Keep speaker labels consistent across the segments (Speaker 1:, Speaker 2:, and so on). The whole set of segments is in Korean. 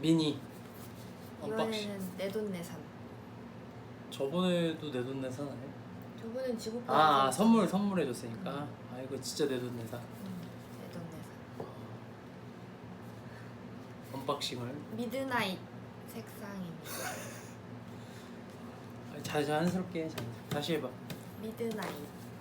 Speaker 1: 미니 언박싱
Speaker 2: 이번에는 내돈내산.
Speaker 1: 저번에도 내돈내산 아니야?
Speaker 2: 저번엔 지구
Speaker 1: 아, 아 선물 선물해 줬으니까 아 이거 진짜 내돈내산
Speaker 2: 내돈내산.
Speaker 1: 언박싱을
Speaker 2: 미드나잇 색상입니다.
Speaker 1: 아, 자, 자연스럽게 자연스럽게. 다시 해봐
Speaker 2: 미드나잇.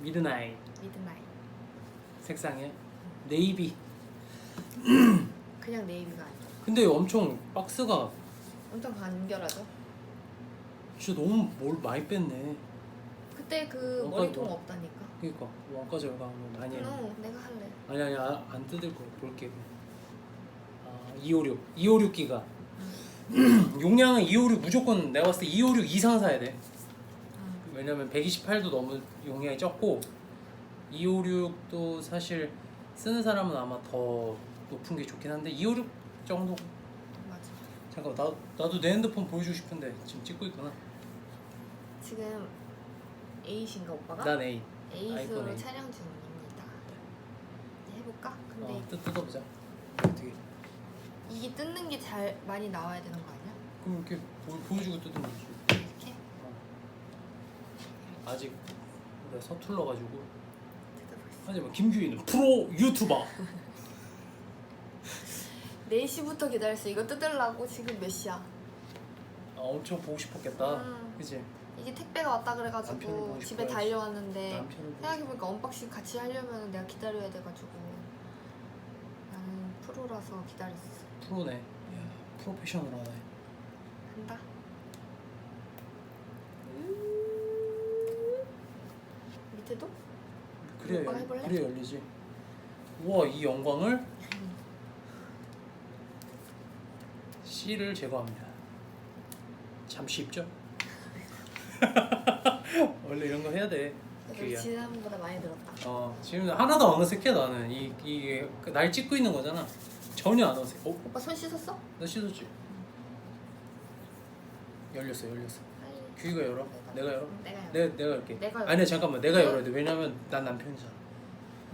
Speaker 1: 미드나잇
Speaker 2: 미드나잇.
Speaker 1: 색상에 네이비
Speaker 2: 그냥 네이비가 아니야.
Speaker 1: 근데 엄청 박스가
Speaker 2: 엄청 간결하죠.
Speaker 1: 진짜 너무 뭘 많이 뺐네
Speaker 2: 그때 그
Speaker 1: 원가
Speaker 2: 머리통
Speaker 1: 뭐?
Speaker 2: 없다니까.
Speaker 1: 그니까 원가 절감 했네
Speaker 2: 너 내가 할래.
Speaker 1: 아니 아니 아, 안 뜯을 거 볼게 아, 256 256 기가 용량은 256 무조건 내가 봤을 때 256 이상 사야 돼
Speaker 2: 음.
Speaker 1: 왜냐면 128도 너무 용량이 적고 256도 사실 쓰는 사람은 아마 더 높은 게 좋긴 한데 256 정도
Speaker 2: 맞아.
Speaker 1: 잠깐 나 나도 내 핸드폰 보여주고 싶은데 지금 찍고 있구나
Speaker 2: 지금 에이신가 오빠가?
Speaker 1: 난 A
Speaker 2: 에이. 촬영 중입니다. 이제 해볼까? 근데
Speaker 1: 어, 뜯, 뜯어보자 어떻게
Speaker 2: 이게 뜯는 게 잘 많이 나와야 되는 거 아니야?
Speaker 1: 그럼 이렇게 보, 보여주고 뜯으면 되지
Speaker 2: 이렇게
Speaker 1: 아직 우리가 서툴러가지고
Speaker 2: 뜯어보겠습니다.
Speaker 1: 하지만 김규희는 프로 유튜버
Speaker 2: 4시부터 기다렸어. 이거 뜯으려고 지금 몇 시야?
Speaker 1: 아, 엄청 보고 싶었겠다
Speaker 2: 음.
Speaker 1: 그치?
Speaker 2: 이게 택배가 왔다
Speaker 1: 남편을
Speaker 2: 그래가지고
Speaker 1: 보고
Speaker 2: 집에
Speaker 1: 싶어야지.
Speaker 2: 달려왔는데
Speaker 1: 남편을 보고
Speaker 2: 생각해보니까 언박싱 같이 하려면 내가 기다려야 돼가지고 나는 프로라서 기다렸어.
Speaker 1: 프로네 이야, 프로페셔널하네
Speaker 2: 한다. 밑에도?
Speaker 1: 그래야,
Speaker 2: 오빠가
Speaker 1: 열-
Speaker 2: 해볼래?
Speaker 1: 그래야 열리지 우와 이 영광을 C를 제거합니다 잠시 입죠? 원래 이런 거 해야 돼
Speaker 2: 지난번보다 많이 늘었다.
Speaker 1: 어 지금 하나도 안 어색해 나는 이, 이게 날 찍고 있는 거잖아 전혀 안 어색 어?
Speaker 2: 오빠 손 씻었어?
Speaker 1: 나 씻었지? 열렸어 열렸어
Speaker 2: 빨리.
Speaker 1: 규희가 열어? 내가 열어?
Speaker 2: 응, 내가 열어.
Speaker 1: 내, 내가 열게
Speaker 2: 내가 열어.
Speaker 1: 아니야 잠깐만 내가 열어야 돼 왜냐면 난 남편이잖아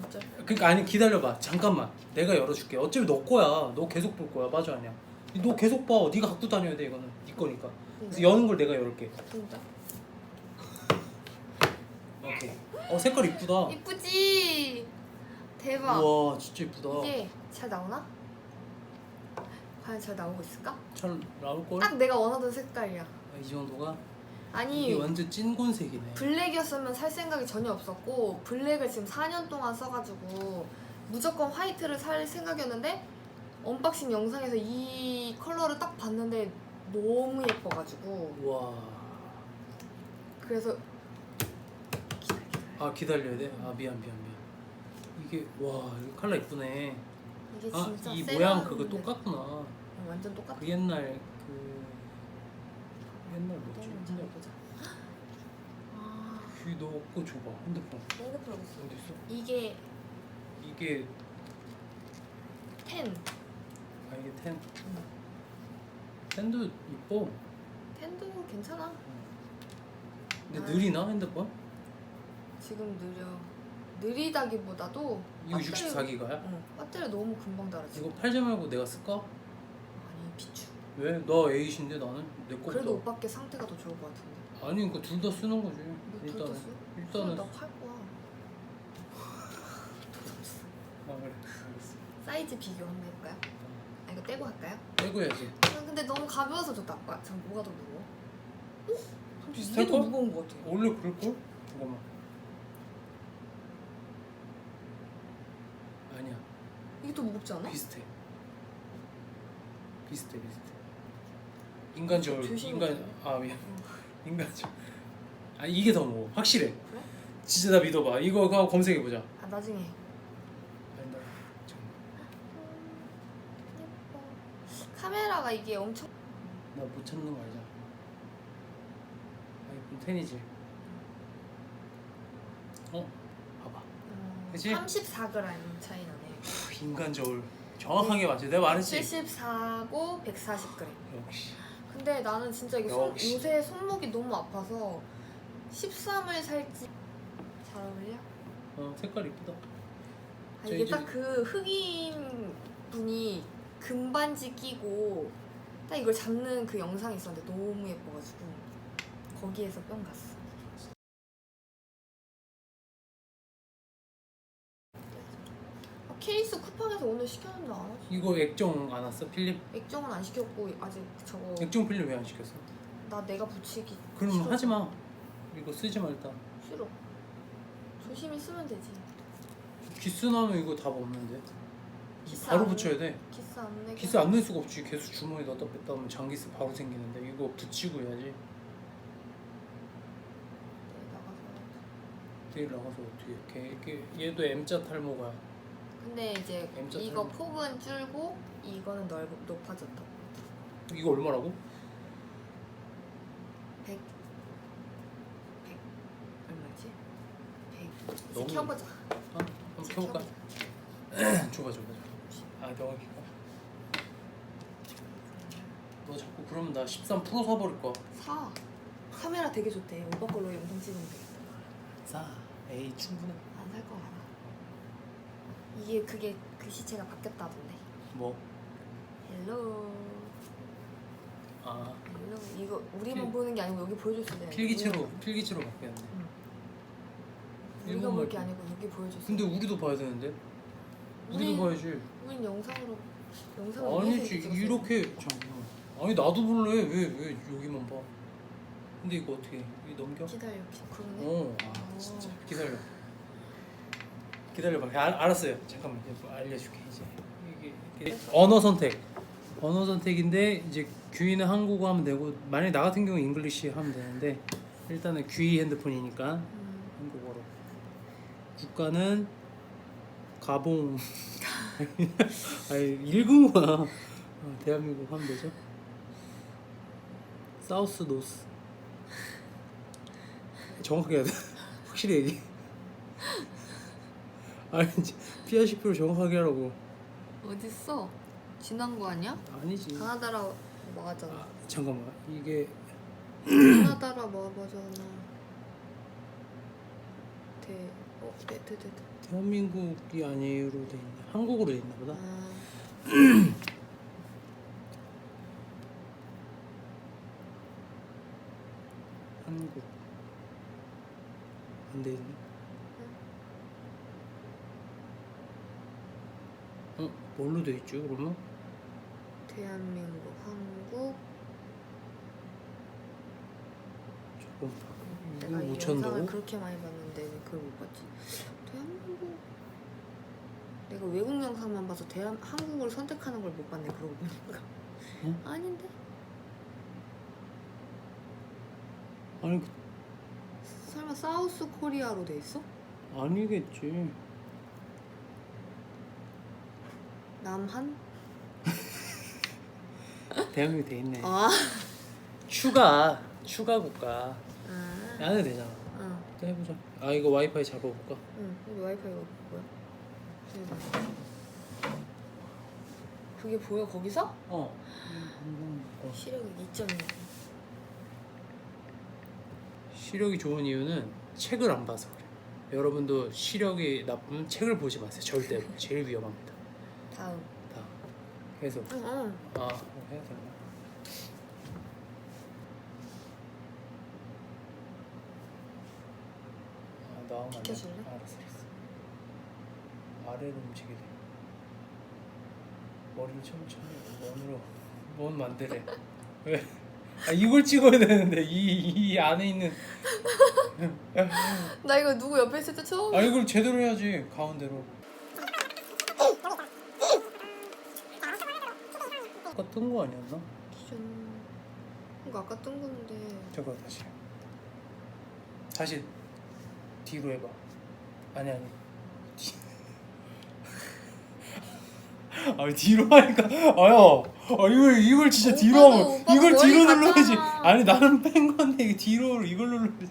Speaker 2: 어쩔?
Speaker 1: 그러니까 아니 기다려봐 잠깐만 내가 열어줄게 어차피 너 거야 너 계속 볼 거야 맞아 아니야 너 계속 봐 네가 갖고 다녀야 돼 이거는 네 거니까 그래서 여는 걸 내가 열을게
Speaker 2: 진짜?
Speaker 1: 오케이 어 색깔 이쁘다
Speaker 2: 이쁘지? 대박.
Speaker 1: 우와 진짜 이쁘다
Speaker 2: 이게 잘 나오나? 과연 잘 나오고 있을까?
Speaker 1: 잘 나올 걸?
Speaker 2: 딱 내가 원하던 색깔이야.
Speaker 1: 아, 이 정도가?
Speaker 2: 아니
Speaker 1: 완전 찐곤색이네
Speaker 2: 블랙이었으면 살 생각이 전혀 없었고 블랙을 지금 4년 동안 써가지고 무조건 화이트를 살 생각이었는데 언박싱 영상에서 이 컬러를 딱 봤는데 너무 예뻐가지고
Speaker 1: 우와
Speaker 2: 그래서
Speaker 1: 아 기다려야 돼? 아 미안 미안 미안 이게 와 이거 컬러 이쁘네
Speaker 2: 이게
Speaker 1: 아
Speaker 2: 진짜
Speaker 1: 이. 모양 그거 똑같구나
Speaker 2: 어, 완전 똑같아.
Speaker 1: 그 옛날 그 옛날 뭐지?
Speaker 2: 너무 잘 보자. 아,
Speaker 1: 귀너 거 줘봐 핸드폰
Speaker 2: 핸드폰? 어디 있어? 이게
Speaker 1: 이게
Speaker 2: 10.
Speaker 1: 아 이게 텐 텐도 이뻐
Speaker 2: 10도 괜찮아.
Speaker 1: 근데
Speaker 2: 아.
Speaker 1: 느리나 핸드폰?
Speaker 2: 지금 느려. 느리다기보다도
Speaker 1: 이거
Speaker 2: 배터리-
Speaker 1: 64기가야?
Speaker 2: 응, 배터리 너무 금방 닳아지.
Speaker 1: 이거 팔지 말고 내가 쓸까?
Speaker 2: 아니 비추.
Speaker 1: 왜? 나 에이신데 나는 내 거보다
Speaker 2: 그래도 오빠께 상태가 더 좋을 것 같은데.
Speaker 1: 아니 그러니까 둘 다 쓰는 거지
Speaker 2: 뭐둘
Speaker 1: 일단은
Speaker 2: 다 써?
Speaker 1: 일단은
Speaker 2: 나팔 거야.
Speaker 1: 아 그래 알겠어
Speaker 2: 사이즈 비교 한번 해볼까요? 아 이거 떼고 할까요?
Speaker 1: 떼고 해야지
Speaker 2: 아, 근데 너무 가벼워서 좋다 아빠. 잠 뭐가 더 무거워? 어?
Speaker 1: 비슷할
Speaker 2: 이게 더
Speaker 1: 걸?
Speaker 2: 무거운 것 같아.
Speaker 1: 원래 그럴걸? 잠깐만 아니야
Speaker 2: 이게 더 무겁지 않아?
Speaker 1: 비슷해 비슷해 비슷해 인간
Speaker 2: 조심해.
Speaker 1: 인간 아 미안 인간 저울 아 이게 더 무거워 확실해
Speaker 2: 그래?
Speaker 1: 진짜 나 믿어봐 이거 그거 검색해 보자
Speaker 2: 아 나중에.
Speaker 1: 아니 나 잠깐만
Speaker 2: 카메라가 이게 엄청
Speaker 1: 나못 찾는 거 알잖아 아이폰 10이지 어? 봐봐
Speaker 2: 음,
Speaker 1: 그치?
Speaker 2: 34g 차이 나네.
Speaker 1: 푸, 인간 저울 정확하게 맞지 내가 말했지
Speaker 2: 74고 140g.
Speaker 1: 역시
Speaker 2: 근데 나는 진짜 이게 손,
Speaker 1: 역시.
Speaker 2: 요새 손목이 너무 아파서 13을 살지 잘 어울려?
Speaker 1: 어 색깔 이쁘다
Speaker 2: 아,
Speaker 1: 저
Speaker 2: 이게
Speaker 1: 이제-
Speaker 2: 딱 그 흑인 분이 금반지 끼고 딱 이걸 잡는 그 영상이 있었는데 너무 예뻐가지고 거기에서 뿅 갔어. 아, 케이스 쿠팡에서 오늘 시켰는데 안 왔어.
Speaker 1: 이거 액정 안 왔어? 필름?
Speaker 2: 액정은 안 시켰고 아직 저거
Speaker 1: 액정 필름 왜 안 시켰어?
Speaker 2: 나 내가 붙이기
Speaker 1: 그럼
Speaker 2: 싫어서.
Speaker 1: 하지 마. 이거 쓰지 마 일단.
Speaker 2: 싫어. 조심히 쓰면 되지.
Speaker 1: 기스 나면 이거 답 없는데.
Speaker 2: 기스
Speaker 1: 바로
Speaker 2: 안
Speaker 1: 붙여야 돼.
Speaker 2: 기스 안 내게.
Speaker 1: 기스 안 낼 수가 없지. 계속 주머니 넣었다 뺐다 하면 장기스 바로 생기는데 이거 붙이고 해야지.
Speaker 2: 나가서.
Speaker 1: 내일 나가서 어떻게 해? 걔, 걔, 얘도 M자 탈모가
Speaker 2: 근데 이제
Speaker 1: M자
Speaker 2: 이거
Speaker 1: 타입.
Speaker 2: 폭은 줄고 이거는 넓 높아졌다.
Speaker 1: 이거 얼마라고?
Speaker 2: 100 100 얼마지? 100
Speaker 1: 너무-
Speaker 2: 켜보자.
Speaker 1: 어? 한번 켜볼까?
Speaker 2: 켜보자.
Speaker 1: 줘봐 줘봐. 아 켜봐. 너 자꾸 그러면 나 13 프로 사버릴 거야.
Speaker 2: 사. 카메라 되게 좋대. 오빠 걸로 영상 찍으면 되겠다.
Speaker 1: 사. 에이 충분해.
Speaker 2: 안 살 거 알아. 이게 그게 그 시체가 바뀌었다던데.
Speaker 1: 뭐?
Speaker 2: 헬로.
Speaker 1: 아
Speaker 2: 헬로. 이거 우리만
Speaker 1: 필-
Speaker 2: 보는 게 아니고 여기 보여줬어야 돼.
Speaker 1: 필기체로 필기체로 바뀌었네.
Speaker 2: 우리가
Speaker 1: 일본
Speaker 2: 볼 게
Speaker 1: 말고.
Speaker 2: 아니고 여기 보여줬어.
Speaker 1: 근데 우리도 봐야 되는데. 우리- 봐야지.
Speaker 2: 우린 영상으로 영상을
Speaker 1: 아니지
Speaker 2: 위해서 찍었어.
Speaker 1: 이렇게 잠깐만. 아니 나도 볼래 왜 왜 여기만 봐. 근데 이거 어떻게 해? 이거 넘겨?
Speaker 2: 기다려. 그러네.
Speaker 1: 어, 아 진짜 기다려. 기다려봐. 알, 알았어요. 잠깐만 이제 뭐 알려줄게 이제. 이게, 이게 언어 선택. 언어 선택인데 이제 귀는 한국어 하면 되고 만약 나 같은 경우 잉글리시 하면 되는데 일단은 귀 핸드폰이니까
Speaker 2: 음,
Speaker 1: 한국어로. 국가는 가봉. 아니. 어, 대한민국 하면 되죠. 사우스 노스. 정확하게 해야 돼. 확실히 얘기. 아니 피아시프를 정확하게 하라고.
Speaker 2: 어딨어? 지난 거 아니야?
Speaker 1: 아니지.
Speaker 2: 가나다라 맞아.
Speaker 1: 아, 잠깐만 이게
Speaker 2: 가나다라 뭐 맞아. 대. 어, 네, 네, 네, 네.
Speaker 1: 대한민국이 아니로 돼 있네. 한국어로 돼 있나 보다.
Speaker 2: 아,
Speaker 1: 한국 안 돼 있네. 어 뭘로 돼 있죠 그러면?
Speaker 2: 대한민국, 한국.
Speaker 1: 조금
Speaker 2: 내가
Speaker 1: 이 못
Speaker 2: 영상을? 그렇게 많이 봤는데 왜 그걸 못 봤지? 대한민국. 내가 외국 영상만 봐서 대한 한국을 선택하는 걸 못 봤네. 그러고 보니까.
Speaker 1: 응?
Speaker 2: 아닌데?
Speaker 1: 아니 그-
Speaker 2: 설마 사우스 코리아로 돼 있어?
Speaker 1: 아니겠지.
Speaker 2: 남한?
Speaker 1: 대한민국 돼 있네.
Speaker 2: 아.
Speaker 1: 추가 추가 국가
Speaker 2: 아.
Speaker 1: 안 해도 되잖아.
Speaker 2: 응.
Speaker 1: 또 해보자. 아 이거 와이파이 잡아볼까?
Speaker 2: 응. 근데 와이파이가 뭐야? 그게 보여 거기서?
Speaker 1: 어. 어.
Speaker 2: 시력이 2.2.
Speaker 1: 시력이 좋은 이유는 책을 안 봐서 그래. 여러분도 시력이 나쁘면 책을 보지 마세요. 절대로 제일 위험합니다.
Speaker 2: 다음.
Speaker 1: 다 계속
Speaker 2: 응. 응.
Speaker 1: 아 어, 해야 되나? 아 나오면 안 돼.
Speaker 2: 비켜줄래?
Speaker 1: 알았어 알았어. 아래로 움직이래. 머리를 천천히 원으로 원 만들래. 왜? 아 이걸 찍어야 되는데 이 이 안에 있는
Speaker 2: 나 이거 누구 옆에 있을 때 처음.
Speaker 1: 아 이걸 제대로 해야지 가운데로. 아까 뜬 거 아니었나?
Speaker 2: 기준. 이거 아까 뜬 건데.
Speaker 1: 저거 다시. 다시 뒤로 해봐. 아니 아니. 아니 뒤로 하니까 아야. 아 이걸 이걸 진짜 뒤로
Speaker 2: 오빠도-
Speaker 1: 하면
Speaker 2: 오빠도
Speaker 1: 이걸
Speaker 2: 멀리
Speaker 1: 뒤로. 눌러야지. 아니 나는 뺀 건데 이게 뒤로 이걸 눌러야지.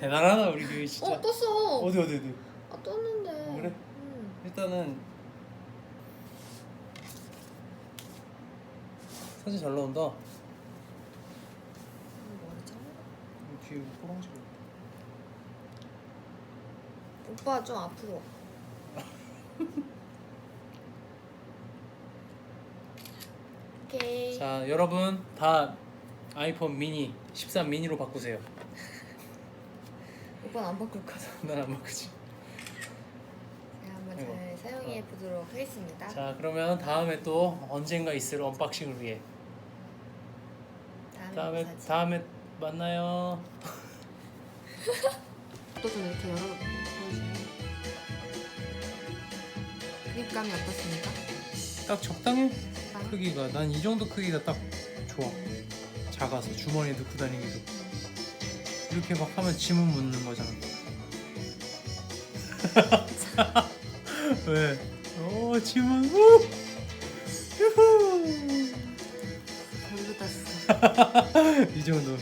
Speaker 1: 대단하다 우리 교회 진짜.
Speaker 2: 어 떴어.
Speaker 1: 어디 어디 어디.
Speaker 2: 아 떴는데.
Speaker 1: 어, 그래?
Speaker 2: 응.
Speaker 1: 일단은 사진 잘 나온다.
Speaker 2: 머리 잘라.
Speaker 1: 뒤에 호랑지.
Speaker 2: 오빠 좀 앞으로. 와. 오케이.
Speaker 1: 자 여러분 다 아이폰 미니 13 미니로 바꾸세요.
Speaker 2: 오빠는 안 바꿀 거죠?
Speaker 1: 난안 바꾸지.
Speaker 2: 제가 한번
Speaker 1: 아이고.
Speaker 2: 잘 사용해 보도록 하겠습니다.
Speaker 1: 자 그러면 다음에 또 언젠가 있을 언박싱을 위해
Speaker 2: 다음에
Speaker 1: 다음에 만나요.
Speaker 2: 또좀 이렇게 열어 보여주면 그립감이 어떻습니까?
Speaker 1: 딱 적당해? 크기가 난 이 정도 크기가 딱 좋아. 작아서 주머니에 넣고 다니기도 이렇게 막 하면 지문 묻는 거잖아. 왜? 오 지문. 우! 유후!
Speaker 2: 땄어.
Speaker 1: 이 정도.